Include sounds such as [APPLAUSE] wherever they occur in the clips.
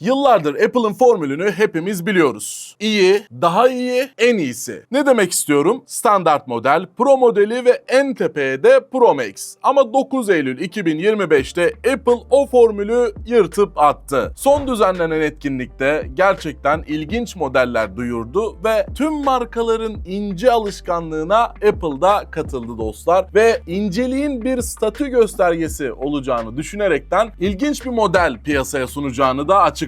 Yıllardır Apple'ın formülünü hepimiz biliyoruz. İyi, daha iyi, en iyisi. Ne demek istiyorum? Standart model, Pro modeli ve en tepeye de Pro Max. Ama 9 Eylül 2025'te Apple o formülü yırtıp attı. Son düzenlenen etkinlikte gerçekten ilginç modeller duyurdu ve tüm markaların ince alışkanlığına Apple'da katıldı dostlar ve inceliğin bir statü göstergesi olacağını düşünerekten ilginç bir model piyasaya sunacağını da açıkladı.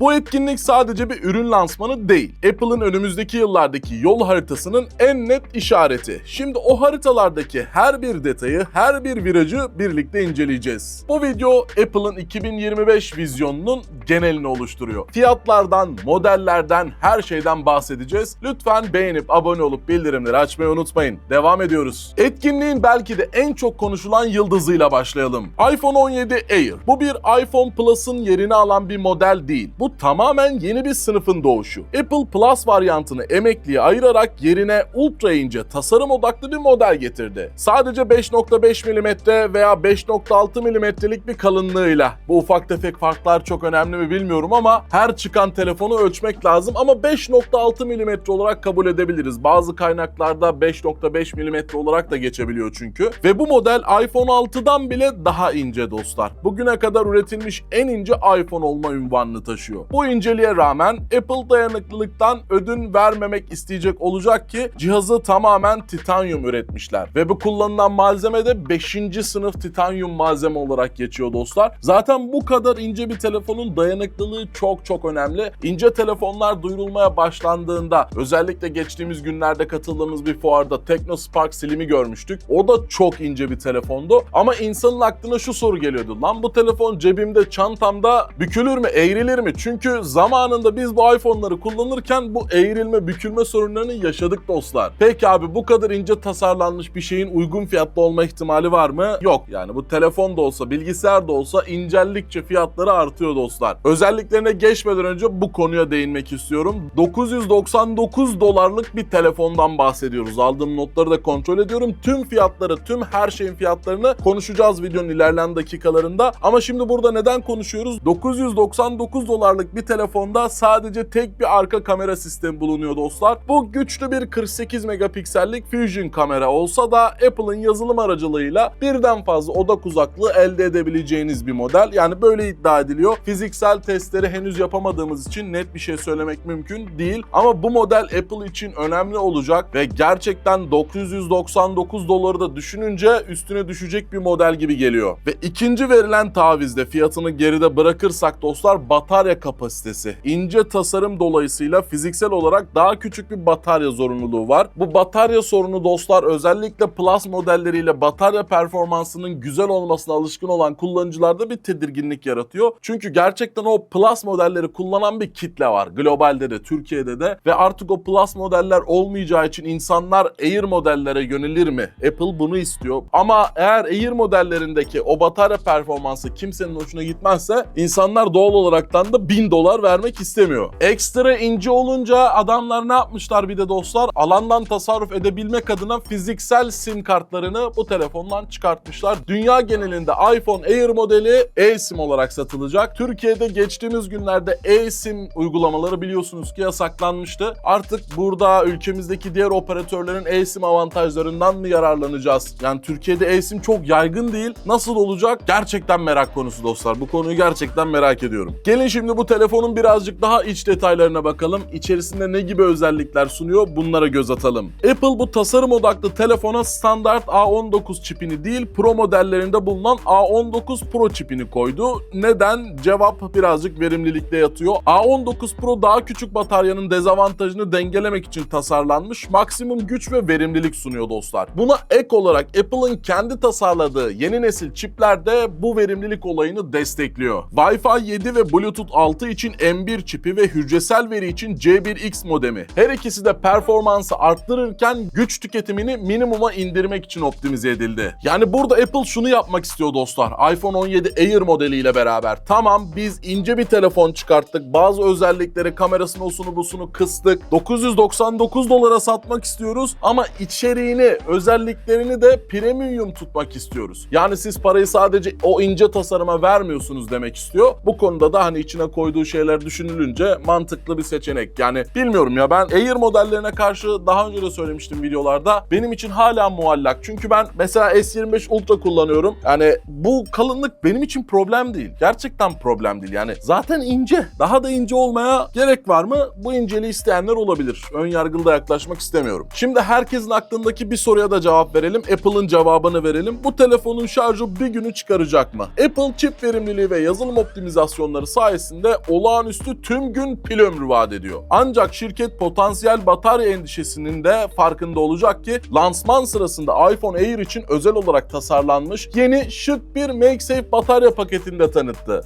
Bu etkinlik sadece bir ürün lansmanı değil. Apple'ın önümüzdeki yıllardaki yol haritasının en net işareti. Şimdi o haritalardaki her bir detayı, her bir virajı birlikte inceleyeceğiz. Bu video Apple'ın 2025 vizyonunun genelini oluşturuyor. Fiyatlardan, modellerden, her şeyden bahsedeceğiz. Lütfen beğenip abone olup bildirimleri açmayı unutmayın. Devam ediyoruz. Etkinliğin belki de en çok konuşulan yıldızıyla başlayalım. iPhone 17 Air. Bu bir iPhone Plus'ın yerini alan bir model değil. Bu tamamen yeni bir sınıfın doğuşu. Apple Plus varyantını emekliye ayırarak yerine ultra ince tasarım odaklı bir model getirdi. Sadece 5.5 mm veya 5.6 mm'lik bir kalınlığıyla. Bu ufak tefek farklar çok önemli mi bilmiyorum ama her çıkan telefonu ölçmek lazım ama 5.6 mm olarak kabul edebiliriz. Bazı kaynaklarda 5.5 mm olarak da geçebiliyor çünkü. Ve bu model iPhone 6'dan bile daha ince dostlar. Bugüne kadar üretilmiş en ince iPhone olma ünvanını taşıyor. Bu inceliğe rağmen Apple dayanıklılıktan ödün vermemek isteyecek olacak ki cihazı tamamen titanyum üretmişler. Ve bu kullanılan malzeme de 5. sınıf titanyum malzeme olarak geçiyor dostlar. Zaten bu kadar ince bir telefonun dayanıklılığı çok çok önemli. İnce telefonlar duyurulmaya başlandığında özellikle geçtiğimiz günlerde katıldığımız bir fuarda TechnoSpark Slim'i görmüştük. O da çok ince bir telefondu ama insanın aklına şu soru geliyordu. Lan bu telefon cebimde, çantamda bükülür mü, eğrilir mi? Çünkü zamanında biz bu iPhone'ları kullanırken bu eğrilme, bükülme sorunlarını yaşadık dostlar. Peki abi bu kadar ince tasarlanmış bir şeyin uygun fiyatlı olma ihtimali var mı? Yok yani bu telefon da olsa, bilgisayar da olsa incellikçe fiyatları artıyor dostlar. Özelliklerine geçmeden önce bu konuya değinmek istiyorum. 999 dolarlık bir telefondan bahsediyoruz. Aldığım notları da kontrol ediyorum. Tüm fiyatları, tüm her şeyin fiyatlarını konuşacağız videonun ilerleyen dakikalarında. Ama şimdi burada neden konuşuyoruz? 999 dolarlık bir telefonda sadece tek bir arka kamera sistemi bulunuyor dostlar. Bu güçlü bir 48 megapiksellik Fusion kamera olsa da Apple'ın yazılım aracılığıyla birden fazla odak uzaklığı elde edebileceğiniz bir model. Yani böyle iddia ediliyor. Fiziksel testleri henüz yapamadığımız için net bir şey söylemek mümkün değil. Ama bu model Apple için önemli olacak ve gerçekten 999 doları da düşününce üstüne düşecek bir model gibi geliyor. Ve ikinci verilen tavizde fiyatını geride bırakırsak dostlar batarya kapasitesi. İnce tasarım dolayısıyla fiziksel olarak daha küçük bir batarya zorunluluğu var. Bu batarya sorunu dostlar özellikle Plus modelleriyle batarya performansının güzel olmasına alışkın olan kullanıcılarda bir tedirginlik yaratıyor. Çünkü gerçekten o Plus modelleri kullanan bir kitle var. Globalde de Türkiye'de de ve artık o Plus modeller olmayacağı için insanlar Air modellere yönelir mi? Apple bunu istiyor. Ama eğer Air modellerindeki o batarya performansı kimsenin hoşuna gitmezse insanlar doğal olaraktan da 1000 dolar vermek istemiyor. Ekstra ince olunca adamlar ne yapmışlar bir de dostlar? Alandan tasarruf edebilmek adına fiziksel sim kartlarını bu telefondan çıkartmışlar. Dünya genelinde iPhone Air modeli eSIM olarak satılacak. Türkiye'de geçtiğimiz günlerde eSIM uygulamaları biliyorsunuz ki yasaklanmıştı. Artık burada ülkemizdeki diğer operatörlerin eSIM avantajlarından mı yararlanacağız? Yani Türkiye'de eSIM çok yaygın değil. Nasıl olacak? Gerçekten merak konusu dostlar. Bu konuyu gerçekten merak ediyorum. Gelin şimdi bu telefonun birazcık daha iç detaylarına bakalım. İçerisinde ne gibi özellikler sunuyor? Bunlara göz atalım. Apple bu tasarım odaklı telefona standart A19 çipini değil Pro modellerinde bulunan A19 Pro çipini koydu. Neden? Cevap birazcık verimlilikte yatıyor. A19 Pro daha küçük bataryanın dezavantajını dengelemek için tasarlanmış. Maksimum güç ve verimlilik sunuyor dostlar. Buna ek olarak Apple'ın kendi tasarladığı yeni nesil çipler de bu verimlilik olayını destekliyor. Wi-Fi 7 ve Bluetooth 6 için M1 çipi ve hücresel veri için C1X modemi. Her ikisi de performansı arttırırken güç tüketimini minimuma indirmek için optimize edildi. Yani burada Apple şunu yapmak istiyor dostlar. iPhone 17 Air modeliyle beraber. Tamam biz ince bir telefon çıkarttık. Bazı özellikleri kamerasını osunu busunu kıstık. 999 dolara satmak istiyoruz ama içeriğini, özelliklerini de premium tutmak istiyoruz. Yani siz parayı sadece o ince tasarıma vermiyorsunuz demek istiyor. Bu konuda da hani içine koyduğu şeyler düşünülünce mantıklı bir seçenek. Yani bilmiyorum ya ben Air modellerine karşı daha önce de söylemiştim videolarda. Benim için hala muallak. Çünkü ben mesela S25 Ultra kullanıyorum. Yani bu kalınlık benim için problem değil. Gerçekten problem değil. Yani zaten ince. Daha da ince olmaya gerek var mı? Bu inceliği isteyenler olabilir. Ön yargılı da yaklaşmak istemiyorum. Şimdi herkesin aklındaki bir soruya da cevap verelim. Apple'ın cevabını verelim. Bu telefonun şarjı bir günü çıkaracak mı? Apple çip verimliliği ve yazılım optimizasyonları sayesinde olağanüstü tüm gün pil ömrü vaat ediyor. Ancak şirket potansiyel batarya endişesinin de farkında olacak ki lansman sırasında iPhone Air için özel olarak tasarlanmış yeni şık bir MagSafe batarya paketinde tanıttı.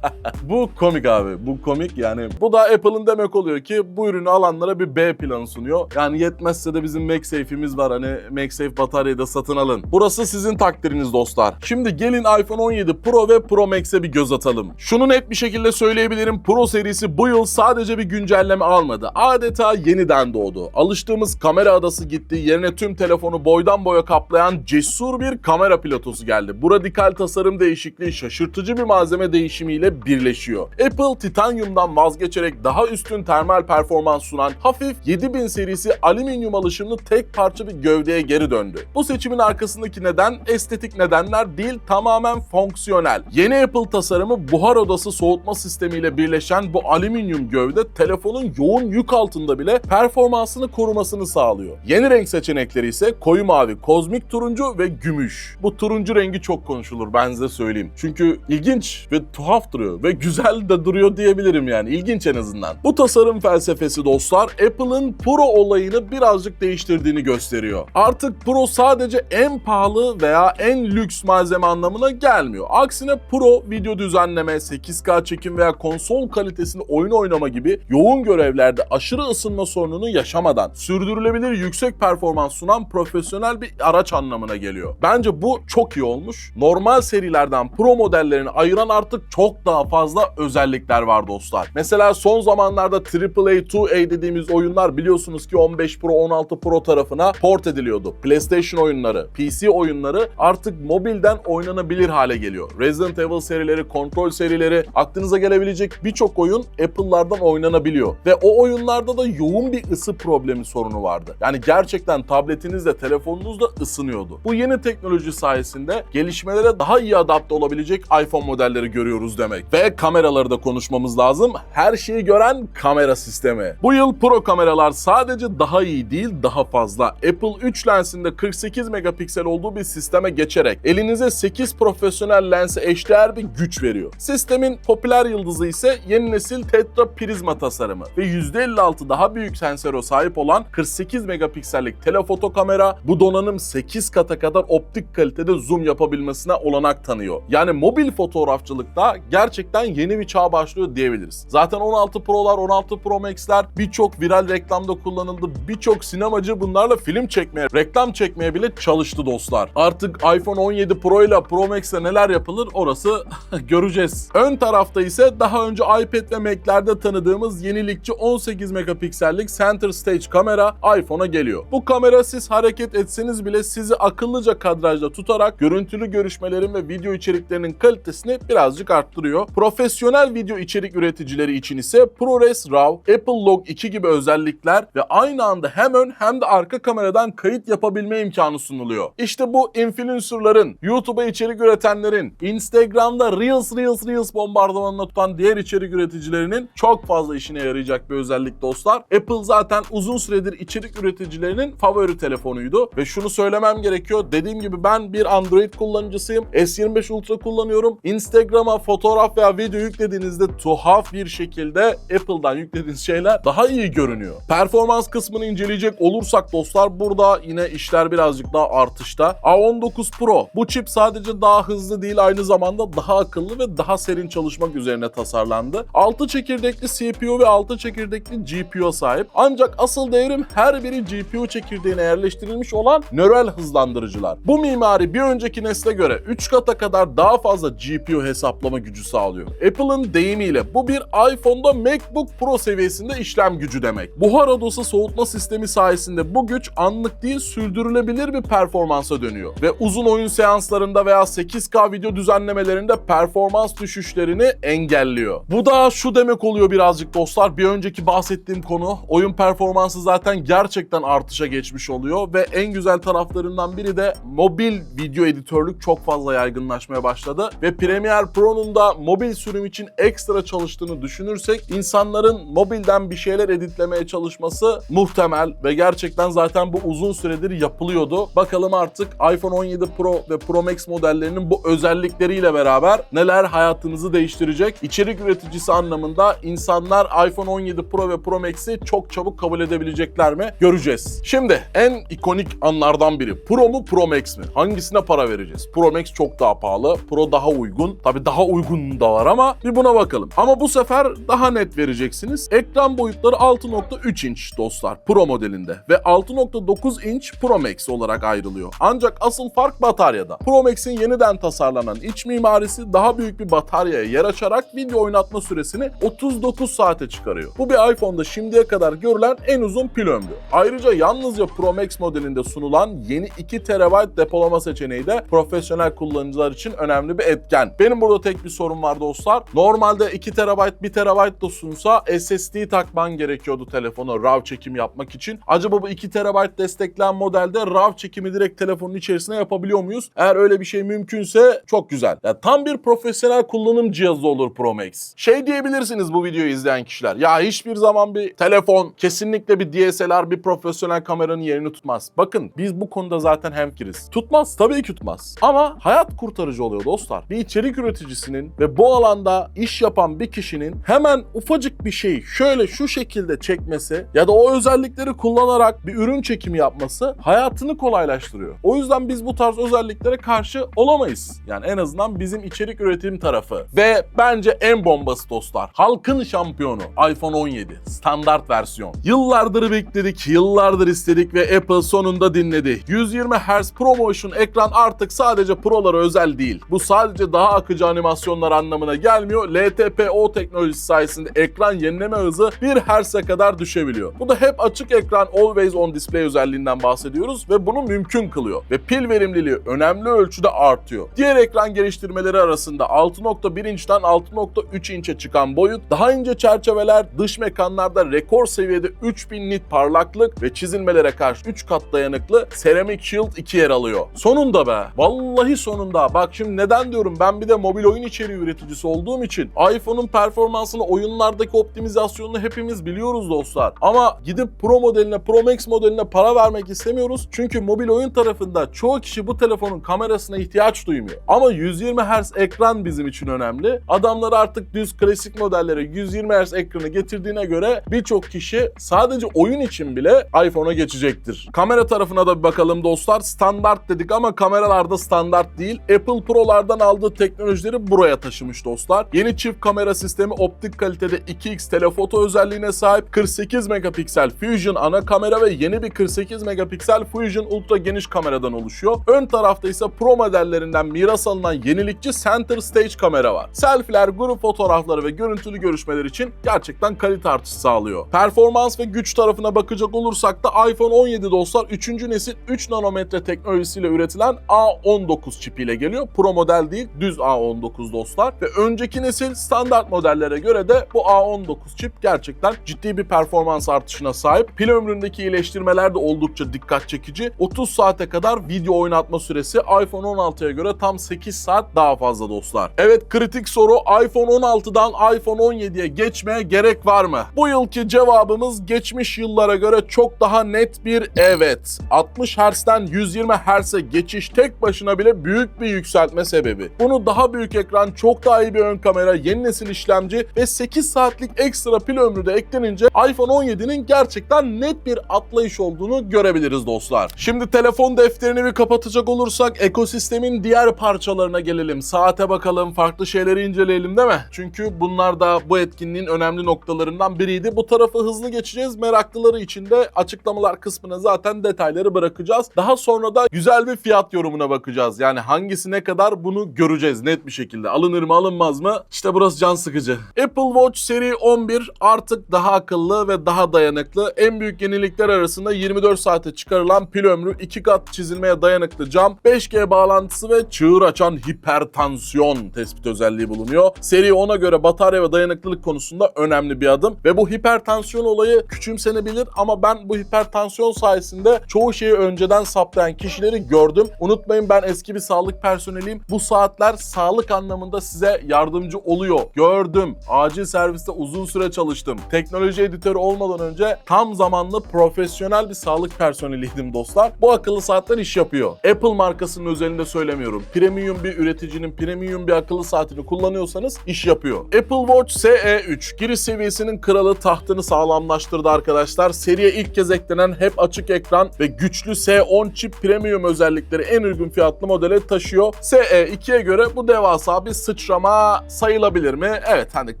[LAUGHS] bu komik abi. Bu komik yani. Bu da Apple'ın demek oluyor ki bu ürünü alanlara bir B planı sunuyor. Yani yetmezse de bizim MagSafe'imiz var. Hani MagSafe bataryayı da satın alın. Burası sizin takdiriniz dostlar. Şimdi gelin iPhone 17 Pro ve Pro Max'e bir göz atalım. Şunu net bir şekilde söyleyebilirim. Pro serisi bu yıl sadece bir güncelleme almadı. Adeta yeniden doğdu. Alıştığımız kamera adası gitti. Yerine tüm telefonu boydan boya kaplayan cesur bir kamera pilotosu geldi. Bu radikal tasarım değişikliği şaşırtıcı bir malzeme değişimiyle birleşiyor. Apple titanyumdan vazgeçerek daha üstün termal performans sunan hafif 7000 serisi alüminyum alışımlı tek parça bir gövdeye geri döndü. Bu seçimin arkasındaki neden estetik nedenler değil tamamen fonksiyonel. Yeni Apple tasarımı buhar odası soğutma sistemiyle birleşen bu alüminyum gövde telefonun yoğun yük altında bile performansını korumasını sağlıyor. Yeni renk seçenekleri ise koyu mavi, kozmik turuncu ve gümüş. Bu turuncu rengi çok konuşulur ben size söyleyeyim. Çünkü ilginç ve tuhaf duruyor ve güzel de duruyor diyebilirim yani. İlginç en azından. Bu tasarım felsefesi dostlar Apple'ın Pro olayını birazcık değiştirdiğini gösteriyor. Artık Pro sadece en pahalı veya en lüks malzeme anlamına gelmiyor. Aksine Pro video düzenleme, 8K çekim veya konsol kalitesinde oyun oynama gibi yoğun görevlerde aşırı ısınma sorununu yaşamadan sürdürülebilir yüksek performans sunan profesyonel bir araç anlamına geliyor. Bence bu çok iyi olmuş. Normal serilerden Pro modellerini ayıran artık çok daha fazla özellikler var dostlar. Mesela son zamanlarda AAA, 2A dediğimiz oyunlar biliyorsunuz ki 15 Pro, 16 Pro tarafına port ediliyordu. PlayStation oyunları, PC oyunları artık mobilden oynanabilir hale geliyor. Resident Evil serileri, Control serileri, aklınıza gelebilecek birçok oyun Apple'lardan oynanabiliyor. Ve o oyunlarda da yoğun bir ısı problemi sorunu vardı. Yani gerçekten tabletinizle, telefonunuzla ısınıyordu. Bu yeni teknoloji sayesinde gelişmelere daha iyi adapte olabilecek iPhone modelleri görüyoruz demek. Ve kameraları da konuşmamız lazım. Her şeyi gören kamera sistemi. Bu yıl Pro kameralar sadece daha iyi değil, daha fazla. Apple 3 lensinde 48 megapiksel olduğu bir sisteme geçerek elinize 8 profesyonel lense eşdeğer bir güç veriyor. Sistemin popüler yıldızı ise yeni nesil Tetra prizma tasarımı ve %56 daha büyük sensöre sahip olan 48 megapiksellik telefoto kamera bu donanım 8 kata kadar optik kalitede zoom yapabilmesine olanak tanıyor. Yani mobil fotoğrafçılıkta gerçekten yeni bir çağ başlıyor diyebiliriz. Zaten 16 Pro'lar, 16 Pro Max'ler birçok viral reklamda kullanıldı. Birçok sinemacı bunlarla film çekmeye, reklam çekmeye bile çalıştı dostlar. Artık iPhone 17 Pro ile Pro Max'le neler yapılır orası [LAUGHS] göreceğiz. Ön tarafta ise daha önce iPad ve Mac'lerde tanıdığımız yenilikçi 18 megapiksellik Center Stage kamera iPhone'a geliyor. Bu kamera siz hareket etseniz bile sizi akıllıca kadrajda tutarak görüntülü görüşmelerin ve video içeriklerinin kalitesini birazcık arttırıyor. Profesyonel video içerik üreticileri için ise ProRes RAW, Apple Log 2 gibi özellikler ve aynı anda hem ön hem de arka kameradan kayıt yapabilme imkanı sunuluyor. İşte bu influencerların, YouTube'a içerik üretenlerin, Instagram'da Reels Reels Reels bombardımanına tutan diğer içerik üreticilerinin çok fazla işine yarayacak bir özellik dostlar. Apple zaten uzun süredir içerik üreticilerinin favori telefonuydu ve şunu söylemem gerekiyor. Dediğim gibi ben bir Android kullanıcısıyım. S25 Ultra kullanıyorum. Instagram'a fotoğraf veya video yüklediğinizde tuhaf bir şekilde Apple'dan yüklediğiniz şeyler daha iyi görünüyor. Performans kısmını inceleyecek olursak dostlar burada yine işler birazcık daha artışta. A19 Pro bu çip sadece daha hızlı değil aynı zamanda daha akıllı ve daha serin çalışmak üzerine tasarlandı. 6 çekirdek çekirdekli CPU ve 6 çekirdekli GPU'ya sahip. Ancak asıl devrim her biri GPU çekirdeğine yerleştirilmiş olan nörel hızlandırıcılar. Bu mimari bir önceki nesle göre 3 kata kadar daha fazla GPU hesaplama gücü sağlıyor. Apple'ın deyimiyle bu bir iPhone'da MacBook Pro seviyesinde işlem gücü demek. Buhar odası soğutma sistemi sayesinde bu güç anlık değil sürdürülebilir bir performansa dönüyor. Ve uzun oyun seanslarında veya 8K video düzenlemelerinde performans düşüşlerini engelliyor. Bu da şu demek oluyor birazcık dostlar. Bir önceki bahsettiğim konu oyun performansı zaten gerçekten artışa geçmiş oluyor ve en güzel taraflarından biri de mobil video editörlük çok fazla yaygınlaşmaya başladı ve Premiere Pro'nun da mobil sürüm için ekstra çalıştığını düşünürsek insanların mobilden bir şeyler editlemeye çalışması muhtemel ve gerçekten zaten bu uzun süredir yapılıyordu. Bakalım artık iPhone 17 Pro ve Pro Max modellerinin bu özellikleriyle beraber neler hayatınızı değiştirecek. İçerik üreticisi anlamında insanlar iPhone 17 Pro ve Pro Max'i çok çabuk kabul edebilecekler mi? Göreceğiz. Şimdi en ikonik anlardan biri. Pro mu Pro Max mi? Hangisine para vereceğiz? Pro Max çok daha pahalı. Pro daha uygun. Tabi daha uygun da var ama bir buna bakalım. Ama bu sefer daha net vereceksiniz. Ekran boyutları 6.3 inç dostlar Pro modelinde ve 6.9 inç Pro Max olarak ayrılıyor. Ancak asıl fark bataryada. Pro Max'in yeniden tasarlanan iç mimarisi daha büyük bir bataryaya yer açarak video oynatma süresini 39 saate çıkarıyor. Bu bir iPhone'da şimdiye kadar görülen en uzun pil ömrü. Ayrıca yalnızca Pro Max modelinde sunulan yeni 2 TB depolama seçeneği de profesyonel kullanıcılar için önemli bir etken. Benim burada tek bir sorun var dostlar. Normalde 2 TB 1 TB da sunsa SSD takman gerekiyordu telefona RAW çekim yapmak için. Acaba bu 2 TB destekleyen modelde RAW çekimi direkt telefonun içerisine yapabiliyor muyuz? Eğer öyle bir şey mümkünse çok güzel. Ya tam bir profesyonel kullanım cihazı olur Pro Max. Şey diyebilirsiniz bu videoyu izleyen kişiler. Ya hiçbir zaman bir telefon kesinlikle bir DSLR bir profesyonel kameranın yerini tutmaz. Bakın biz bu konuda zaten hemkiriz. Tutmaz tabii ki tutmaz. Ama hayat kurtarıcı oluyor dostlar. Bir içerik üreticisinin ve bu alanda iş yapan bir kişinin hemen ufacık bir şeyi şöyle şu şekilde çekmesi ya da o özellikleri kullanarak bir ürün çekimi yapması hayatını kolaylaştırıyor. O yüzden biz bu tarz özelliklere karşı olamayız. Yani en azından bizim içerik üretim tarafı. Ve bence en bombası dostlar. Halkın şampiyonu iPhone 17 standart versiyon. Yıllardır bekledik, yıllardır istedik ve Apple sonunda dinledi. 120 Hz ProMotion ekran artık sadece Pro'lara özel değil. Bu sadece daha akıcı animasyonlar anlamına gelmiyor. LTPO teknolojisi sayesinde ekran yenileme hızı 1 Hz'e kadar düşebiliyor. Bu da hep açık ekran Always On Display özelliğinden bahsediyoruz ve bunu mümkün kılıyor. Ve pil verimliliği önemli ölçüde artıyor. Diğer ekran geliştirmeleri arasında 6.1 inçten 6.3 inçe çıkan boyut, daha ince çerçeveler, dış mekanlarda rekor seviyede 3000 nit parlaklık ve çizilmelere karşı 3 kat dayanıklı Ceramic Shield 2 yer alıyor. Sonunda be. Vallahi sonunda. Bak şimdi neden diyorum ben bir de mobil oyun içeriği üreticisi olduğum için iPhone'un performansını oyunlardaki optimizasyonunu hepimiz biliyoruz dostlar. Ama gidip Pro modeline, Pro Max modeline para vermek istemiyoruz. Çünkü mobil oyun tarafında çoğu kişi bu telefonun kamerasına ihtiyaç duymuyor. Ama 120 Hz ekran bizim için önemli. Adamlar artık düz klasik modellere 120 Hz ekranı getirdiğine göre birçok kişi sadece oyun için bile iPhone'a geçecektir. Kamera tarafına da bir bakalım dostlar. Standart dedik ama kameralarda standart değil. Apple Pro'lardan aldığı teknolojileri buraya taşımış dostlar. Yeni çift kamera sistemi optik kalitede 2x telefoto özelliğine sahip 48 megapiksel Fusion ana kamera ve yeni bir 48 megapiksel Fusion ultra geniş kameradan oluşuyor. Ön tarafta ise Pro modellerinden miras alınan yenilikçi Center Stage kamera var. Selfie'ler, grup fotoğrafları ve görüntülü görüşmeler için gerçekten kalite artışı sağlıyor. Performans ve güç tarafına bakacak olursak da iPhone 17 dostlar 3. nesil 3 nanometre teknolojisiyle üretilen A19 çipiyle geliyor. Pro model değil, düz A19 dostlar. Ve önceki nesil standart modellere göre de bu A19 çip gerçekten ciddi bir performans artışına sahip. Pil ömründeki iyileştirmeler de oldukça dikkat çekici. 30 saate kadar video oynatma süresi iPhone 16'ya göre tam 8 saat daha fazla dostlar. Evet kritik soru iPhone 16'dan iPhone 17'ye geçmeye gerek var mı? Bu yılki cevabımız geçmiş yıllara göre çok daha net bir evet. 60 Hz'den 120 Hz'e geçiş tek başına bile büyük bir yükseltme sebebi. Bunu daha büyük ekran, çok daha iyi bir ön kamera, yeni nesil işlemci ve 8 saatlik ekstra pil ömrü de eklenince iPhone 17'nin gerçekten net bir atlayış olduğunu görebiliriz dostlar. Şimdi telefon defterini bir kapatacak olursak ekosistemin diğer parçalarına gelelim. Saate bakalım, farklı şeyleri inceleyelim değil mi? Çünkü bunlar da bu etkinliğin önemli noktalarından biriydi. Bu tarafı hızlı geçeceğiz. Meraklıları için de açıklamalar kısmına zaten detayları bırakacağız. Daha sonra da güzel bir fiyat yorumuna bakacağız. Yani hangisi ne kadar bunu göreceğiz net bir şekilde. Alınır mı alınmaz mı? İşte burası can sıkıcı. Apple Watch seri 11 artık daha akıllı ve daha dayanıklı. En büyük yenilikler arasında 24 saate çıkarılan pil ömrü, 2 kat çizilmeye dayanıklı cam, 5G bağlantısı ve çığır açan hipertansiyon tespit özelliği bulunuyor. Seri 10'a göre batarya ve dayanıklılık konusunda önemli bir adım ve bu hipertansiyon olayı küçümsenebilir ama ben bu hipertansiyon sayesinde çoğu şeyi önceden saplayan kişileri gördüm. Unutmayın ben eski bir sağlık personeliyim. Bu saatler sağlık anlamında size yardımcı oluyor. Gördüm. Acil serviste uzun süre çalıştım. Teknoloji editörü olmadan önce tam zamanlı profesyonel bir sağlık personeliydim dostlar. Bu akıllı saatler iş yapıyor. Apple markasının özelinde söylemiyorum. Premium bir üreticinin premium bir akıllı saatini kullanıyorsanız iş yapıyor. Apple Watch SE3 giriş seviyesinin kralı tahtını sağlamlaştırdı arkadaşlar. Seriye ilk kez eklenen hep açık ekran ve güçlü S10 çip premium özellikleri en uygun fiyatlı modele taşıyor. SE2'ye göre bu devasa bir sıçrama sayılabilir mi? Evet hani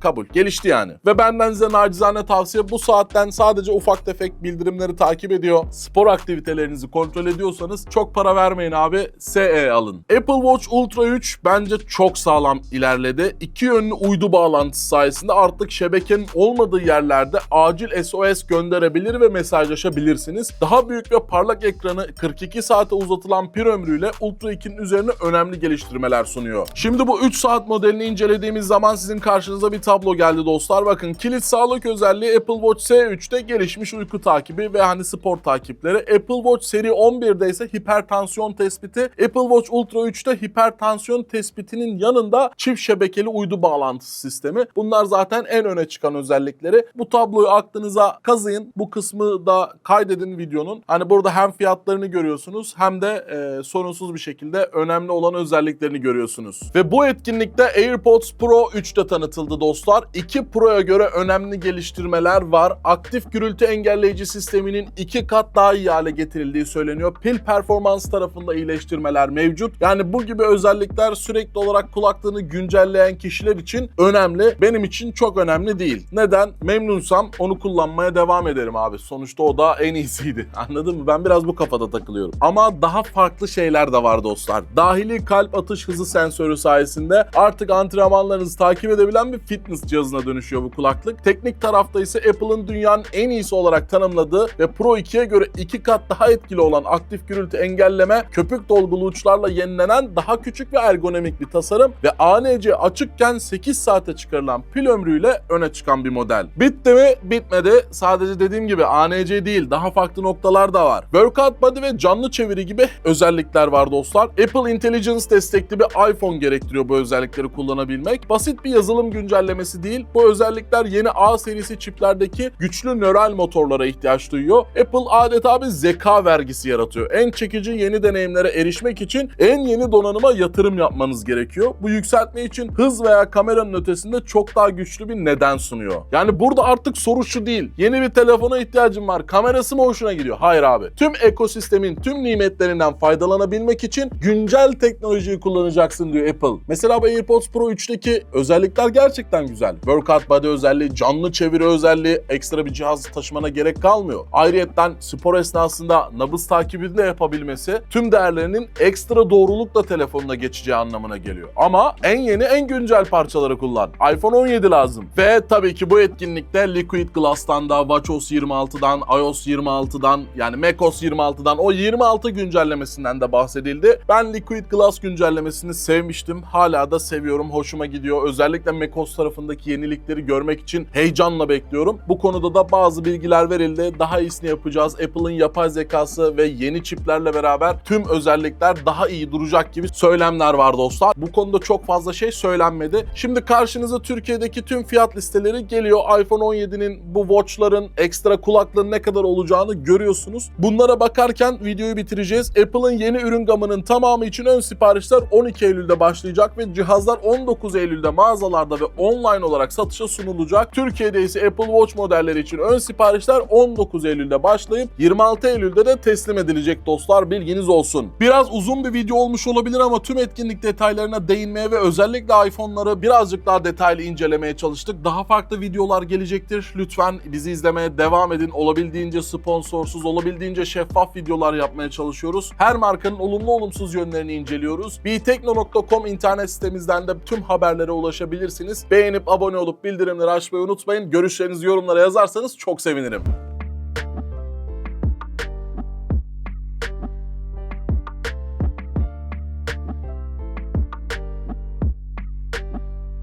kabul. Gelişti yani. Ve benden size nacizane tavsiye bu saatten sadece ufak tefek bildirimleri takip ediyor. Spor aktivitelerinizi kontrol ediyorsanız çok para vermeyin abi. SE alın. Apple Watch Ultra 3 bence çok sağlam ilerledi. İki yönlü uydu bağlantısı sayesinde artık şebekenin olmadığı yerlerde acil SOS gönderebilir ve mesajlaşabilirsiniz. Daha büyük ve parlak ekranı 42 saate uzatılan pil ömrüyle Ultra 2'nin üzerine önemli geliştirmeler sunuyor. Şimdi bu 3 saat modelini incelediğimiz zaman sizin karşınıza bir tablo geldi dostlar. Bakın kilit sağlık özelliği Apple Watch S3'te gelişmiş uyku takibi ve hani spor takipleri. Apple Watch seri 11'de ise hipertansiyon tespiti. Apple Watch Ultra 3'te hipertansiyon tespitinin yanında çift şebekeli uydu bağlantısı sistemi. Bunlar zaten en öne çıkan özellikleri. Bu tabloyu aklınıza kazıyın. Bu kısmı da kaydedin videonun. Hani burada hem fiyatlarını görüyorsunuz hem de e, sorunsuz bir şekilde önemli olan özelliklerini görüyorsunuz. Ve bu etkinlikte AirPods Pro 3'te tanıtıldı dostlar. 2 Pro'ya göre önemli geliştirmeler var. Aktif gürültü engelleyici sisteminin 2 kat daha iyi hale getirildiği söyleniyor. Pil performans tarafında iyileştirmeler mevcut. Yani bu gibi özellikler sürekli olarak kulaklığını güncelleyen kişiler için önemli. Benim için çok önemli değil. Neden? Memnunsam onu kullanmaya devam ederim abi. Sonuçta o da en iyisiydi. [LAUGHS] Anladın mı? Ben biraz bu kafada takılıyorum. Ama daha farklı şeyler de var dostlar. Dahili kalp atış hızı sensörü sayesinde artık antrenmanlarınızı takip edebilen bir fitness cihazına dönüşüyor bu kulaklık. Teknik tarafta ise Apple'ın dünyanın en iyisi olarak tanımladığı ve Pro 2'ye göre iki kat daha etkili olan aktif gürültü engelleme, köpük dolgulu uçlarla yenilenen daha küçük ve ergonomik bir tasarım ve ANC açıkken 8 saate çıkarılan pil ömrüyle öne çıkan bir model. Bitti mi? Bitmedi. Sadece dediğim gibi ANC değil daha farklı noktalar da var. Workout Body ve canlı çeviri gibi özellikler var dostlar. Apple Intelligence destekli bir iPhone gerektiriyor bu özellikleri kullanabilmek. Basit bir yazılım güncellemesi değil. Bu özellikler yeni A serisi çiplerdeki güçlü nöral motorlara ihtiyaç duyuyor. Apple adeta bir zeka vergisi yaratıyor. En çekici yeni deneyimlere erişmek için en yeni donanıma yatırım yapmanız gerekiyor. Bu yükseltme için hız veya kameranın ötesinde çok daha güçlü bir neden sunuyor. Yani burada artık soru şu değil. Yeni bir telefona ihtiyacım var. Kamerası mı hoşuna gidiyor? Hayır abi. Tüm ekosistemin tüm nimetlerinden faydalanabilmek için güncel teknolojiyi kullanacaksın diyor Apple. Mesela bu AirPods Pro 3'teki özellikler gerçekten güzel. Workout Body özelliği, canlı çeviri özelliği, ekstra bir cihaz taşımana gerek kalmıyor. Ayrıyetten spor esnasında nabız takibini de yapabilmesi tüm değerlerinin ekstra doğrulukla telefonuna geçeceği anlamına geliyor. Ama en yeni en güncel parçaları kullan. iPhone 17 lazım. Ve tabii ki bu etkinlikte Liquid Glass'tan da WatchOS 26'dan, iOS 26'dan yani macOS 26'dan o 26 güncellemesinden de bahsedildi. Ben Liquid Glass güncellemesini sevmiştim. Hala da seviyorum. Hoşuma gidiyor. Özellikle macOS tarafındaki yenilikleri görmek için heyecanla bekliyorum. Bu konuda da bazı bilgiler verildi. Daha iyisini yapacağız. Apple'ın yapay zekası ve yeni çiplerle beraber tüm özellikler daha iyi duracak gibi söylemler var dostlar. Bu konuda çok fazla şey söylenmedi. Şimdi karşınıza Türkiye'deki tüm fiyat listeleri geliyor. iPhone 17'nin bu watchların ekstra kulaklığın ne kadar olacağını görüyorsunuz. Bunlara bakarken videoyu bitireceğiz. Apple'ın yeni ürün gamının tamamı için ön siparişler 12 Eylül'de başlayacak ve cihazlar 19 Eylül'de mağazalarda ve online olarak satışa sunulacak. Türkiye'de ise Apple Watch modelleri için ön siparişler 19 Eylül'de başlayıp 26 Eylül'de de teslim edilecek dostlar bilginiz olsun. Biraz uzun bir video olmuş olabilir ama tüm etkinlik detaylarına değinmeye ve özellikle iPhone'ları birazcık daha detaylı incelemeye çalıştık. Daha farklı videolar gelecektir. Lütfen bizi izlemeye devam edin. Olabildiğince sponsorsuz, olabildiğince şeffaf videolar yapmaya çalışıyoruz. Her markanın olumlu olumsuz yönlerini inceliyoruz. btekno.com internet sitemizden de tüm haberlere ulaşabilirsiniz. Beğenip abone olup bildirimleri açmayı unutmayın. Görüşlerinizi yorumlara yazarsanız çok sevinirim.